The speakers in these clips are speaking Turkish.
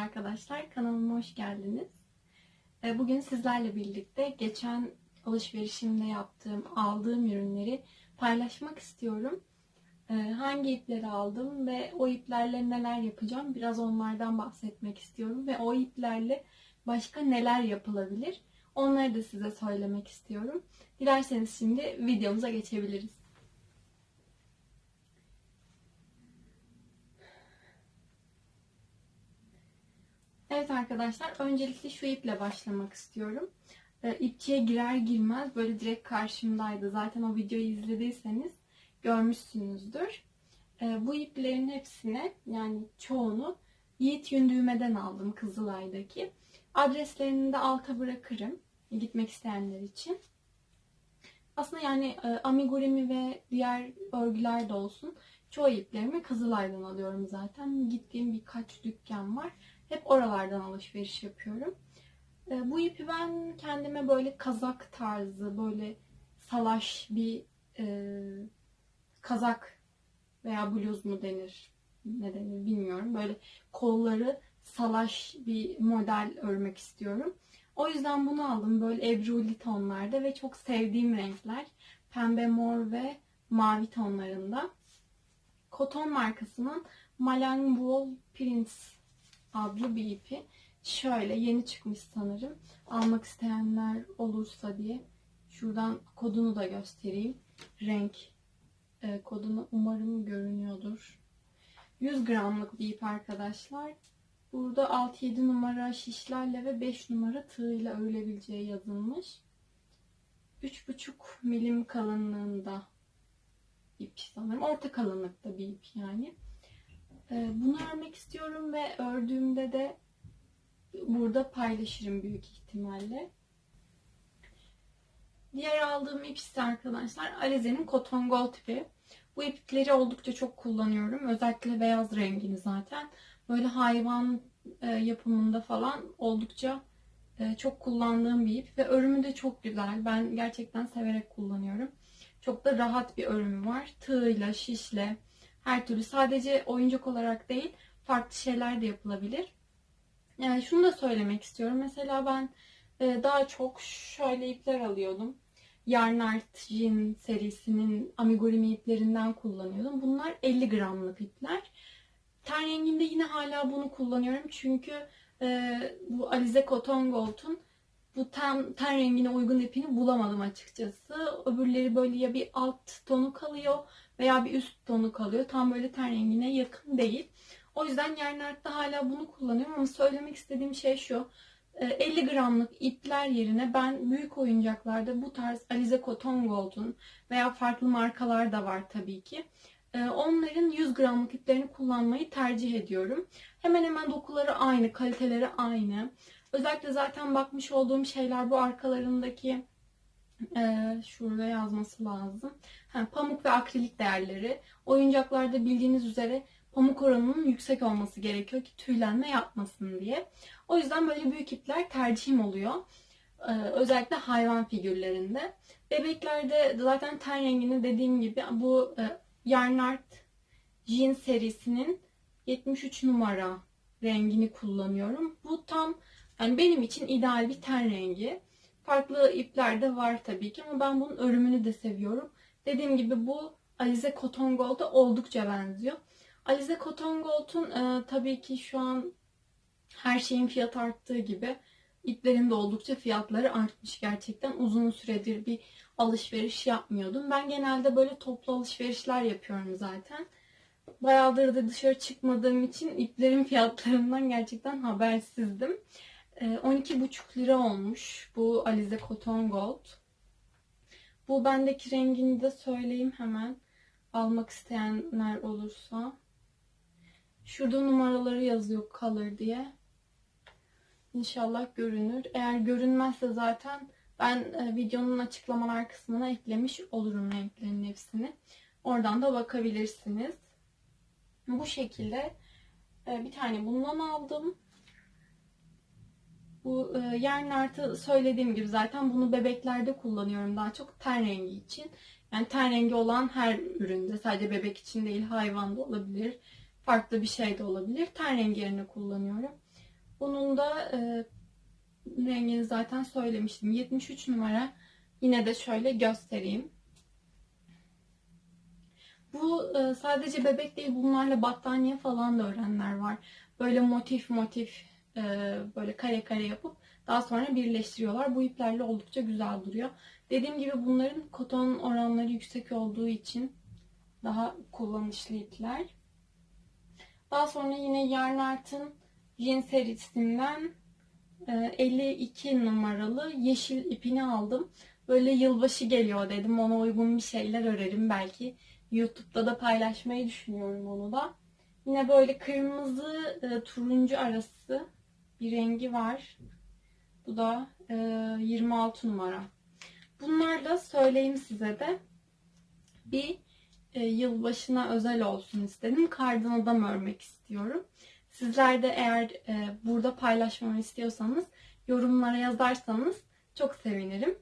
arkadaşlar, kanalıma hoş geldiniz. Ee, Bugün sizlerle birlikte geçen alışverişimde yaptığım, aldığım ürünleri paylaşmak istiyorum. Ee, Hangi ipleri aldım ve o iplerle neler yapacağım biraz onlardan bahsetmek istiyorum. Ve o iplerle başka neler yapılabilir onları da size söylemek istiyorum. Dilerseniz şimdi videomuza geçebiliriz. Evet arkadaşlar, öncelikle şu iple başlamak istiyorum. Ee, İpçiye girer girmez böyle direkt karşımdaydı. Zaten o videoyu izlediyseniz görmüşsünüzdür. Ee, bu iplerin hepsine yani çoğunu Yiğit Yündüğme'den aldım Kızılay'daki. Adreslerini de alta bırakırım gitmek isteyenler için. Aslında yani e, amigurumi ve diğer örgüler de olsun. Çoğu iplerimi Kızılay'dan alıyorum zaten. Gittiğim birkaç dükkan var. Hep oralardan alışveriş yapıyorum. E, bu ipi ben kendime böyle kazak tarzı, böyle salaş bir e, kazak veya bluz mu denir, ne denir bilmiyorum. Böyle kolları salaş bir model örmek istiyorum. O yüzden bunu aldım böyle ebruli tonlarda ve çok sevdiğim renkler. Pembe, mor ve mavi tonlarında. Koton markasının Malan Wool Prints adlı bir ipi. Şöyle yeni çıkmış sanırım. Almak isteyenler olursa diye. Şuradan kodunu da göstereyim. Renk e, kodunu umarım görünüyordur. 100 gramlık bir ip arkadaşlar. Burada 6-7 numara şişlerle ve 5 numara tığıyla örülebileceği yazılmış. 3,5 milim kalınlığında ip sanırım. Orta kalınlıkta bir ip yani. Ee, bunu örmek istiyorum ve ördüğümde de burada paylaşırım büyük ihtimalle. Diğer aldığım ip ise arkadaşlar Alize'nin Cotton Gold ipi. Bu ipleri oldukça çok kullanıyorum. Özellikle beyaz rengini zaten. Böyle hayvan e, yapımında falan oldukça e, çok kullandığım bir ip ve örümü de çok güzel. Ben gerçekten severek kullanıyorum. Çok da rahat bir örümü var. Tığla, şişle, her türlü sadece oyuncak olarak değil farklı şeyler de yapılabilir. Yani şunu da söylemek istiyorum. Mesela ben e, daha çok şöyle ipler alıyordum. Yarnart Jean serisinin amigurumi iplerinden kullanıyordum. Bunlar 50 gramlık ipler. Ten renginde yine hala bunu kullanıyorum. Çünkü e, bu Alize Cotton Gold'un bu ten, ten rengine uygun ipini bulamadım açıkçası. Öbürleri böyle ya bir alt tonu kalıyor veya bir üst tonu kalıyor. Tam böyle ten rengine yakın değil. O yüzden Yarnart'ta hala bunu kullanıyorum ama söylemek istediğim şey şu. 50 gramlık ipler yerine ben büyük oyuncaklarda bu tarz Alize Cotton Gold'un veya farklı markalar da var tabii ki. Onların 100 gramlık iplerini kullanmayı tercih ediyorum. Hemen hemen dokuları aynı, kaliteleri aynı. Özellikle zaten bakmış olduğum şeyler bu arkalarındaki e, şurada yazması lazım. Ha, pamuk ve akrilik değerleri. Oyuncaklarda bildiğiniz üzere pamuk oranının yüksek olması gerekiyor ki tüylenme yapmasın diye. O yüzden böyle büyük ipler tercihim oluyor. Ee, özellikle hayvan figürlerinde. Bebeklerde zaten ten rengini dediğim gibi bu e, Yarnart Jean serisinin 73 numara rengini kullanıyorum. Bu tam yani benim için ideal bir ten rengi. Farklı ipler de var tabii ki ama ben bunun örümünü de seviyorum. Dediğim gibi bu Alize Cotton Gold'a oldukça benziyor. Alize Cotton Gold'un e, tabii ki şu an her şeyin fiyatı arttığı gibi iplerin de oldukça fiyatları artmış gerçekten. Uzun süredir bir alışveriş yapmıyordum. Ben genelde böyle toplu alışverişler yapıyorum zaten. Bayağıdır da dışarı çıkmadığım için iplerin fiyatlarından gerçekten habersizdim. 12,5 lira olmuş bu Alize Cotton Gold. Bu bendeki rengini de söyleyeyim hemen. Almak isteyenler olursa. Şurada numaraları yazıyor color diye. İnşallah görünür. Eğer görünmezse zaten ben e, videonun açıklamalar kısmına eklemiş olurum renklerin hepsini. Oradan da bakabilirsiniz. Bu şekilde e, bir tane bundan aldım. Bu e, yarn artı söylediğim gibi zaten bunu bebeklerde kullanıyorum daha çok ten rengi için. Yani ten rengi olan her üründe sadece bebek için değil hayvan da olabilir. Farklı bir şey de olabilir. Ten rengi yerine kullanıyorum. Bunun da e, rengini zaten söylemiştim. 73 numara. Yine de şöyle göstereyim. Bu e, sadece bebek değil bunlarla battaniye falan da örenler var. Böyle motif motif e, böyle kare kare yapıp daha sonra birleştiriyorlar. Bu iplerle oldukça güzel duruyor. Dediğim gibi bunların koton oranları yüksek olduğu için daha kullanışlı ipler. Daha sonra yine Yarnart'ın Jean serisinden e, 52 numaralı yeşil ipini aldım. Böyle yılbaşı geliyor dedim. Ona uygun bir şeyler örerim belki. YouTube'da da paylaşmayı düşünüyorum onu da. Yine böyle kırmızı e, turuncu arası bir rengi var. Bu da e, 26 numara. Bunlar da söyleyeyim size de bir e, yılbaşına özel olsun istedim. Kardan adam örmek istiyorum. Sizler de eğer e, burada paylaşmamı istiyorsanız yorumlara yazarsanız çok sevinirim.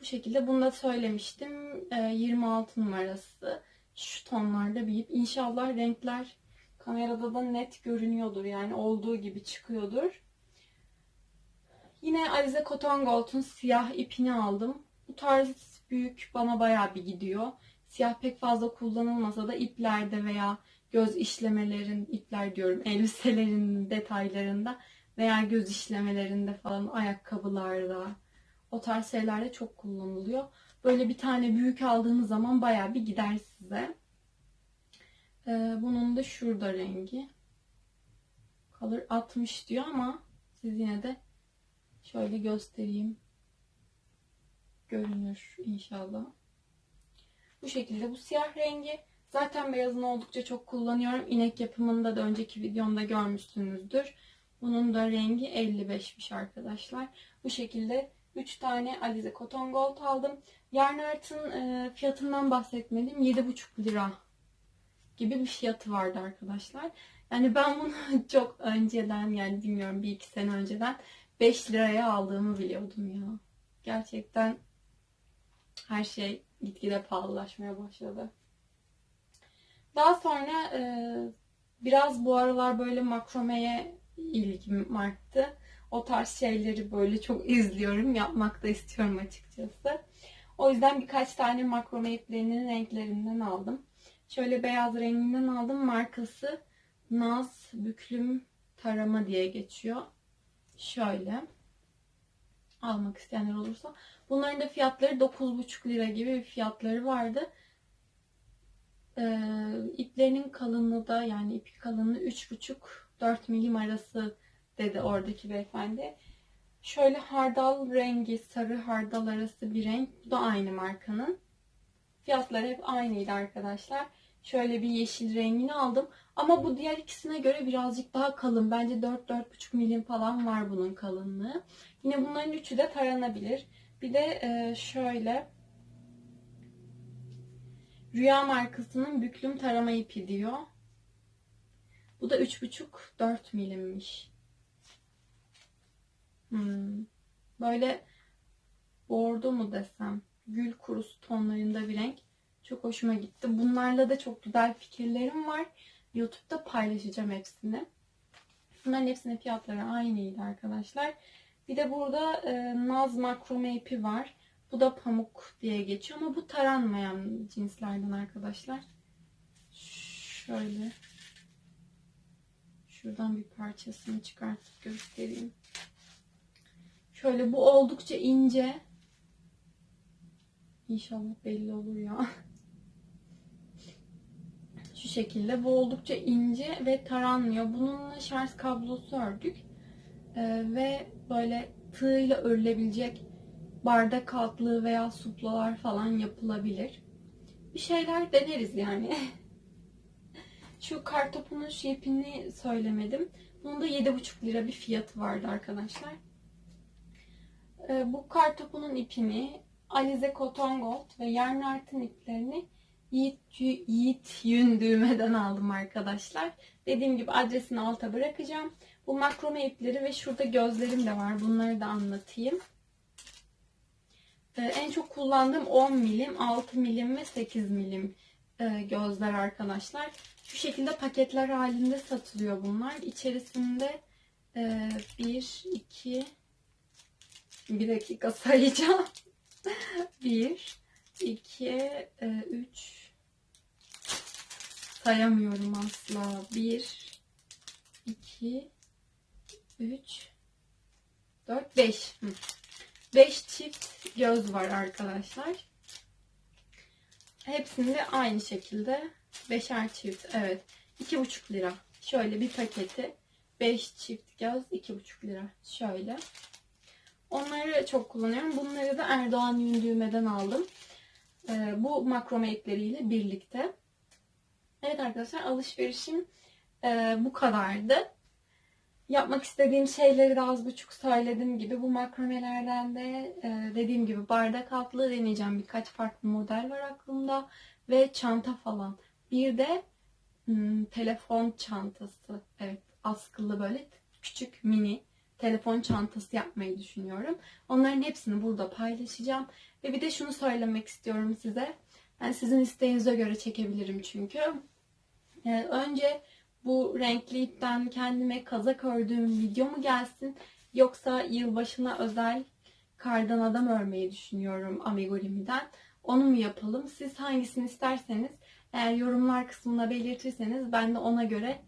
Bu şekilde bunu da söylemiştim. E, 26 numarası şu tonlarda bir ip. İnşallah renkler kamerada da net görünüyordur. Yani olduğu gibi çıkıyordur. Yine Alize Cotton Gold'un siyah ipini aldım. Bu tarz büyük bana bayağı bir gidiyor. Siyah pek fazla kullanılmasa da iplerde veya göz işlemelerin, ipler diyorum, elbiselerin detaylarında veya göz işlemelerinde falan ayakkabılarda o tarz şeylerde çok kullanılıyor. Böyle bir tane büyük aldığınız zaman bayağı bir gider size. Ee, bunun da şurada rengi. Color 60 diyor ama siz yine de şöyle göstereyim. Görünür inşallah. Bu şekilde bu siyah rengi. Zaten beyazını oldukça çok kullanıyorum. İnek yapımında da önceki videomda görmüşsünüzdür. Bunun da rengi 55'miş arkadaşlar. Bu şekilde 3 tane Alize Cotton Gold aldım. Yarnart'ın e, fiyatından bahsetmedim. 7,5 lira gibi bir fiyatı vardı arkadaşlar. Yani ben bunu çok önceden yani bilmiyorum bir iki sene önceden 5 liraya aldığımı biliyordum ya. Gerçekten her şey gitgide pahalılaşmaya başladı. Daha sonra e, biraz bu aralar böyle makromeye ilgim arttı. O tarz şeyleri böyle çok izliyorum. Yapmak da istiyorum açıkçası. O yüzden birkaç tane makrome iplerinin renklerinden aldım. Şöyle beyaz renginden aldım. Markası Naz Büklüm Tarama diye geçiyor. Şöyle. Almak isteyenler olursa. Bunların da fiyatları 9,5 lira gibi bir fiyatları vardı. Ee, iplerinin kalınlığı da yani ip kalınlığı 3,5-4 milim arası dedi oradaki beyefendi. Şöyle hardal rengi, sarı hardal arası bir renk. Bu da aynı markanın. Fiyatları hep aynıydı arkadaşlar. Şöyle bir yeşil rengini aldım. Ama bu diğer ikisine göre birazcık daha kalın. Bence 4-4,5 milim falan var bunun kalınlığı. Yine bunların üçü de taranabilir. Bir de e, şöyle Rüya markasının büklüm tarama ipi diyor. Bu da 3,5-4 milimmiş. Hmm. Böyle bordo mu desem, gül kurusu tonlarında bir renk. Çok hoşuma gitti. Bunlarla da çok güzel fikirlerim var. YouTube'da paylaşacağım hepsini. Bunların hepsinin fiyatları aynıydı arkadaşlar. Bir de burada e, Naz makrome ipi var. Bu da pamuk diye geçiyor ama bu taranmayan cinslerden arkadaşlar. Şöyle. Şuradan bir parçasını çıkartıp göstereyim. Şöyle bu oldukça ince. İnşallah belli olur ya. Şekilde. Bu oldukça ince ve taranmıyor. Bununla şarj kablosu ördük. Ee, ve böyle tığıyla örülebilecek bardak altlığı veya suplalar falan yapılabilir. Bir şeyler deneriz yani. Şu kartopunun şu ipini söylemedim. Bunun da 7,5 lira bir fiyatı vardı arkadaşlar. Ee, bu kartopunun ipini Alize Cotton Gold ve Yarnart'ın iplerini Yiğit, Yiğit Yün düğmeden aldım arkadaşlar. Dediğim gibi adresini alta bırakacağım. Bu makrome ipleri ve şurada gözlerim de var. Bunları da anlatayım. Ee, en çok kullandığım 10 milim, 6 milim ve 8 milim e, gözler arkadaşlar. Şu şekilde paketler halinde satılıyor bunlar. İçerisinde Ee, bir, iki, bir dakika sayacağım. bir, iki, e, üç, sayamıyorum asla. Bir, iki, üç, dört, beş. Hı. Beş çift göz var arkadaşlar. Hepsinde aynı şekilde beşer çift. Evet. iki buçuk lira. Şöyle bir paketi 5 çift göz 2,5 lira. Şöyle. Onları çok kullanıyorum. Bunları da Erdoğan Yün Düğme'den aldım. Ee, bu makrome ipleriyle birlikte. Evet arkadaşlar alışverişim e, bu kadardı. Yapmak istediğim şeyleri de az buçuk söyledim gibi. Bu makromelerden de e, dediğim gibi bardak altlığı deneyeceğim. Birkaç farklı model var aklımda. Ve çanta falan. Bir de hmm, telefon çantası. Evet askılı böyle küçük mini telefon çantası yapmayı düşünüyorum. Onların hepsini burada paylaşacağım. Ve bir de şunu söylemek istiyorum size. Ben sizin isteğinize göre çekebilirim çünkü. Ee, önce bu renkli ipten kendime kazak ördüğüm video mu gelsin yoksa yılbaşına özel kardan adam örmeyi düşünüyorum Amigurumi'den. Onu mu yapalım? Siz hangisini isterseniz eğer yorumlar kısmına belirtirseniz ben de ona göre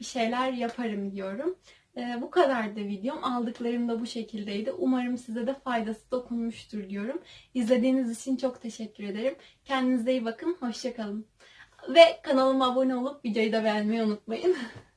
bir şeyler yaparım diyorum. Ee, bu kadardı videom. Aldıklarım da bu şekildeydi. Umarım size de faydası dokunmuştur diyorum. İzlediğiniz için çok teşekkür ederim. Kendinize iyi bakın. Hoşçakalın. Ve kanalıma abone olup videoyu da beğenmeyi unutmayın.